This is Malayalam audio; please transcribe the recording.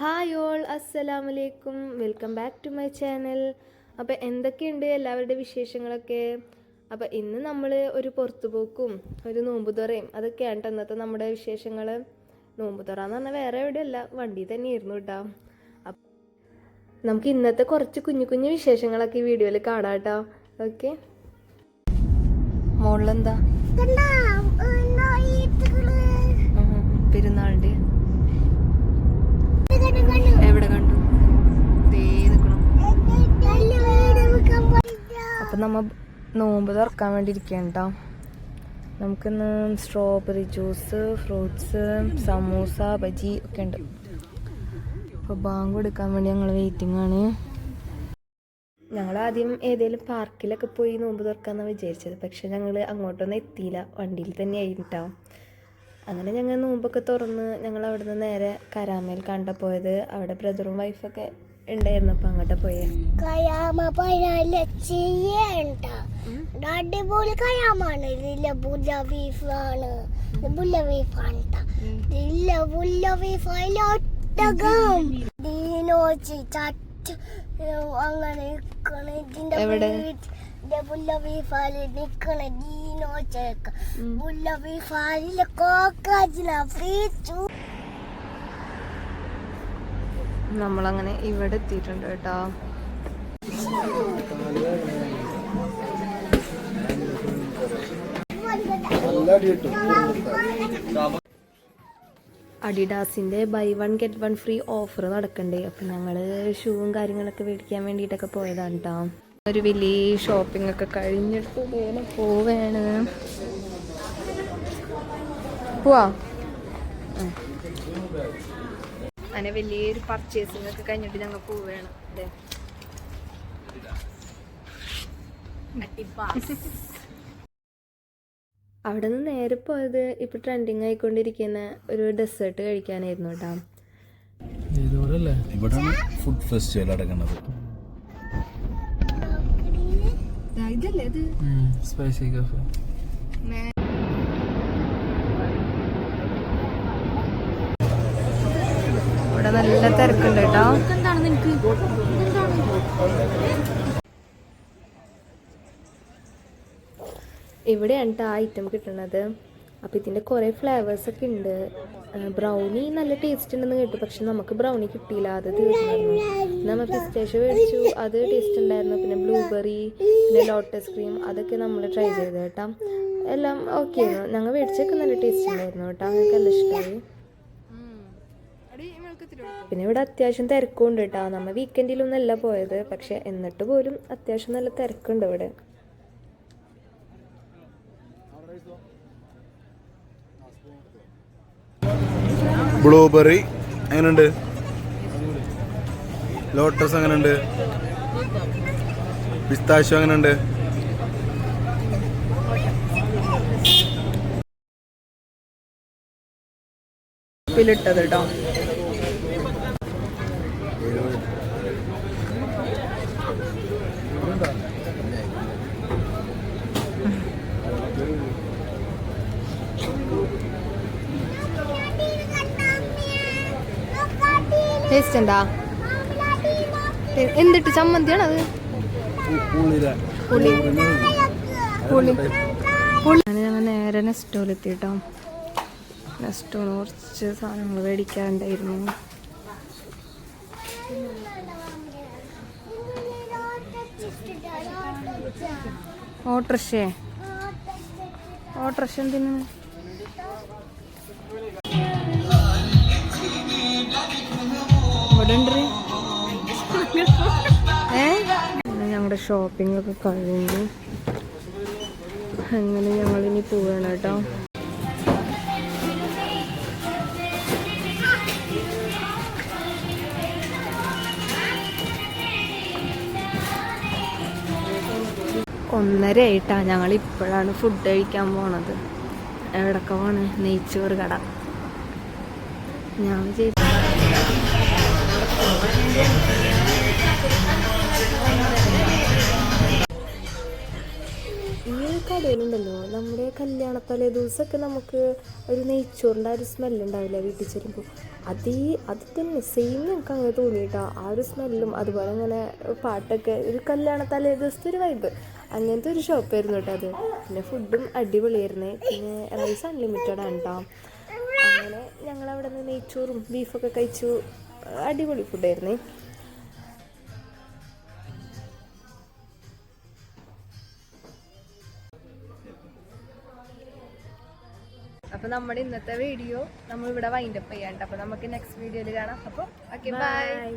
ഹായ് ഓൾ അസ്സലാമലൈക്കും. Welcome back to my channel. അപ്പോൾ എന്തൊക്കെയുണ്ട് എല്ലാവരുടെ വിശേഷങ്ങളൊക്കെ? അപ്പോൾ ഇന്ന് നമ്മൾ ഒരു പുറത്തുപോക്കും ഒരു നോമ്പുതുറയും അതൊക്കെയാണ് കേട്ടോ ഇന്നത്തെ നമ്മുടെ വിശേഷങ്ങൾ നോമ്പുതുറ എന്ന് പറഞ്ഞാൽ വേറെ എവിടെയല്ല വണ്ടി തന്നെയായിരുന്നു കേട്ടോ അപ്പം നമുക്ക് ഇന്നത്തെ കുറച്ച് കുഞ്ഞു കുഞ്ഞു വിശേഷങ്ങളൊക്കെ ഈ വീഡിയോയിൽ കാണാം കേട്ടോ ഓക്കെ? മോളിലെന്താ? പെരുന്നാളിന്റെ. എവിടെ കണ്ടു? അപ്പം നമ്മ നോമ്പ് തുറക്കാൻ വേണ്ടി ഇരിക്കുകയാണ് നമുക്കിന്ന് strawberry juice fruits samosa bajji ഒക്കെ ഉണ്ട്. അപ്പോൾ ബാങ്ക് കൊടുക്കാൻ വേണ്ടി ഞങ്ങൾ വെയിറ്റിംഗ് ആണ്. ഞങ്ങൾ ആദ്യം ഏതെങ്കിലും പാർക്കിലൊക്കെ പോയി നോമ്പ് തുറക്കാമെന്നാണ് വിചാരിച്ചത്. പക്ഷെ ഞങ്ങൾ അങ്ങോട്ടൊന്നും എത്തിയില്ല. വണ്ടിയിൽ തന്നെ ആയിട്ടോ അങ്ങനെ ഞങ്ങൾ നോമ്പൊക്കെ തുറന്ന് ഞങ്ങൾ അവിടുന്ന് നേരെ കരാമയിൽ കണ്ട പോയത് അവിടെ ബ്രദറും വൈഫൊക്കെ ഉണ്ടായിരുന്നു അപ്പൊ അങ്ങോട്ട് പോയേ. കയാമ അടിപൊളി കയാമാണ് ബീഫാണ് ബീഫാണ് അങ്ങനെ ഇതിന്റെ എവിടെ? വീട്ട്- ഇതിന്റെ ബുല്ല ബീഫാൽ നിക്കണ ദീനോച്ചേക്ക ബുല്ല ബീഫാലിലെ കോക്കാച്ചിന ഫ്രീച്ചു. നമ്മളങ്ങനെ ഇവിടെ എത്തിയിട്ടുണ്ട് കേട്ടോ. അഡിഡാസിന്റെ buy one get one free offer നടക്കണ്ടേ. അപ്പം ഞങ്ങൾ ഷൂവും കാര്യങ്ങളൊക്കെ മേടിക്കാൻ വേണ്ടിയിട്ടൊക്കെ പോയതാണ് കേട്ടോ ഒരു വലിയ ഷോപ്പിംഗ് ഒക്കെ കഴിഞ്ഞിട്ട് വേണം പോവാണ്. പോവാ. അങ്ങനെ വലിയൊരു പർച്ചേസിംഗ് ഒക്കെ കഴിഞ്ഞിട്ട് ഞങ്ങൾ പോവുകയാണ് അതെ അവിടെ നിന്ന് നേരെ പോയത് ഇപ്പൊ ട്രെൻഡിങ് ആയിക്കൊണ്ടിരിക്കുന്ന ഒരു ഡെസേർട്ട് കഴിക്കാനായിരുന്നു കേട്ടോ ഇവിടാണ് ഫുഡ് ഫെസ്റ്റിവൽ ഇതല്ലേ ഇത്? സ്പൈസി കഫേ ഇവിടെ നല്ല തിരക്കുണ്ട് കേട്ടോ. ഇവിടെയാണ് കേട്ടോ ആ ഐറ്റം കിട്ടുന്നത്. അപ്പോൾ ഇതിന്റെ കുറേ ഫ്ലേവേഴ്സ് ഒക്കെ ഉണ്ട്. ബ്രൗണി നല്ല ടേസ്റ്റ് ഉണ്ടെന്ന് കേട്ടു. പക്ഷെ നമുക്ക് ബ്രൗണി കിട്ടിയില്ല. അത് തീർന്നു നമ്മൾ പിസ്റ്റാഷ്യോ മേടിച്ചു. അത് ടേസ്റ്റ് ഉണ്ടായിരുന്നു. പിന്നെ ബ്ലൂബെറി പിന്നെ ലോട്ടസ് ക്രീം അതൊക്കെ നമ്മൾ ട്രൈ ചെയ്തു കേട്ടോ. എല്ലാം ഓക്കെ ആയിരുന്നു. ഞങ്ങൾ മേടിച്ചൊക്കെ നല്ല ടേസ്റ്റ് ഉണ്ടായിരുന്നു കേട്ടോ. ഞങ്ങൾക്ക് എല്ലാം ഇഷ്ടമായി പിന്നെ ഇവിടെ അത്യാവശ്യം തിരക്കുണ്ട് കേട്ടോ. നമ്മൾ വീക്കെൻഡിലൊന്നല്ല പോയത്. പക്ഷെ എന്നിട്ട് പോലും അത്യാവശ്യം നല്ല തിരക്കുണ്ട് ഇവിടെ. ബ്ലൂബെറി എങ്ങനെയുണ്ട്? ലോട്ടസ് എങ്ങനെയുണ്ട്? പിസ്താശ എങ്ങനെയുണ്ട്? ഉപ്പിലിട്ടത് കേട്ടോ ടേസ്റ്റ് ഉണ്ടാ എന്തിട്ട് ചമ്മന്തിയാണ് അത് പുളി പുളി പുളി അങ്ങനെ ഞങ്ങൾ നേരെ നെസ്റ്റോലെത്തി കേട്ടോ നെസ്റ്റോന്ന് കുറച്ച് സാധനങ്ങൾ മേടിക്കാറുണ്ടായിരുന്നു ഓട്ടർഷേ ഓട്ടർഷ എന്തിനു? ഞങ്ങളുടെ ഷോപ്പിംഗ് ഒക്കെ കഴിഞ്ഞു. അങ്ങനെ ഞങ്ങൾ ഇനി പോവുകയാണ് കേട്ടോ. ഒന്നര ഞങ്ങൾ ഇപ്പോഴാണ് ഫുഡ് കഴിക്കാൻ പോണത്. എവിടൊക്കെ പോണ് നെയ്ച്ചോറ് കട. ഞാൻ വിചാരിച്ചു കടയിലുണ്ടല്ലോ. നമ്മുടെ കല്യാണ തലേ ദിവസമൊക്കെ നമുക്ക് ഒരു നെയ്ച്ചോറിന്റെ ആ ഒരു സ്മെല്ല് ഉണ്ടാവില്ല വീട്ടിൽ ചെല്ലുമ്പോൾ? അതേ അത് തന്നെ സെയിം നമുക്ക് അങ്ങനെ തോന്നിയിട്ടാ. ആ ഒരു സ്മെല്ലും അതുപോലെ അങ്ങനെ പാട്ടൊക്കെ ഒരു കല്യാണ തലേ ദിവസത്തെ ഒരു വൈബ് അങ്ങനത്തെ ഒരു ഷോപ്പായിരുന്നു കേട്ടോ അത്. പിന്നെ ഫുഡും അടിപൊളിയായിരുന്നേ. പിന്നെ റൈസ് അൺലിമിറ്റഡ് ആണ് കേട്ടോ അങ്ങനെ ഞങ്ങളവിടെ നിന്ന് നെയ്ച്ചോറും ബീഫൊക്കെ കഴിച്ചു. അടിപൊളി ഫുഡായിരുന്നേ അപ്പോൾ നമ്മുടെ ഇന്നത്തെ വീഡിയോ നമ്മൾ ഇവിടെ വൈൻഡപ്പ് ചെയ്യാണ്ട് അപ്പോൾ നമുക്ക് നെക്സ്റ്റ് വീഡിയോയിൽ കാണാം. അപ്പോൾ ഓക്കെ ബൈ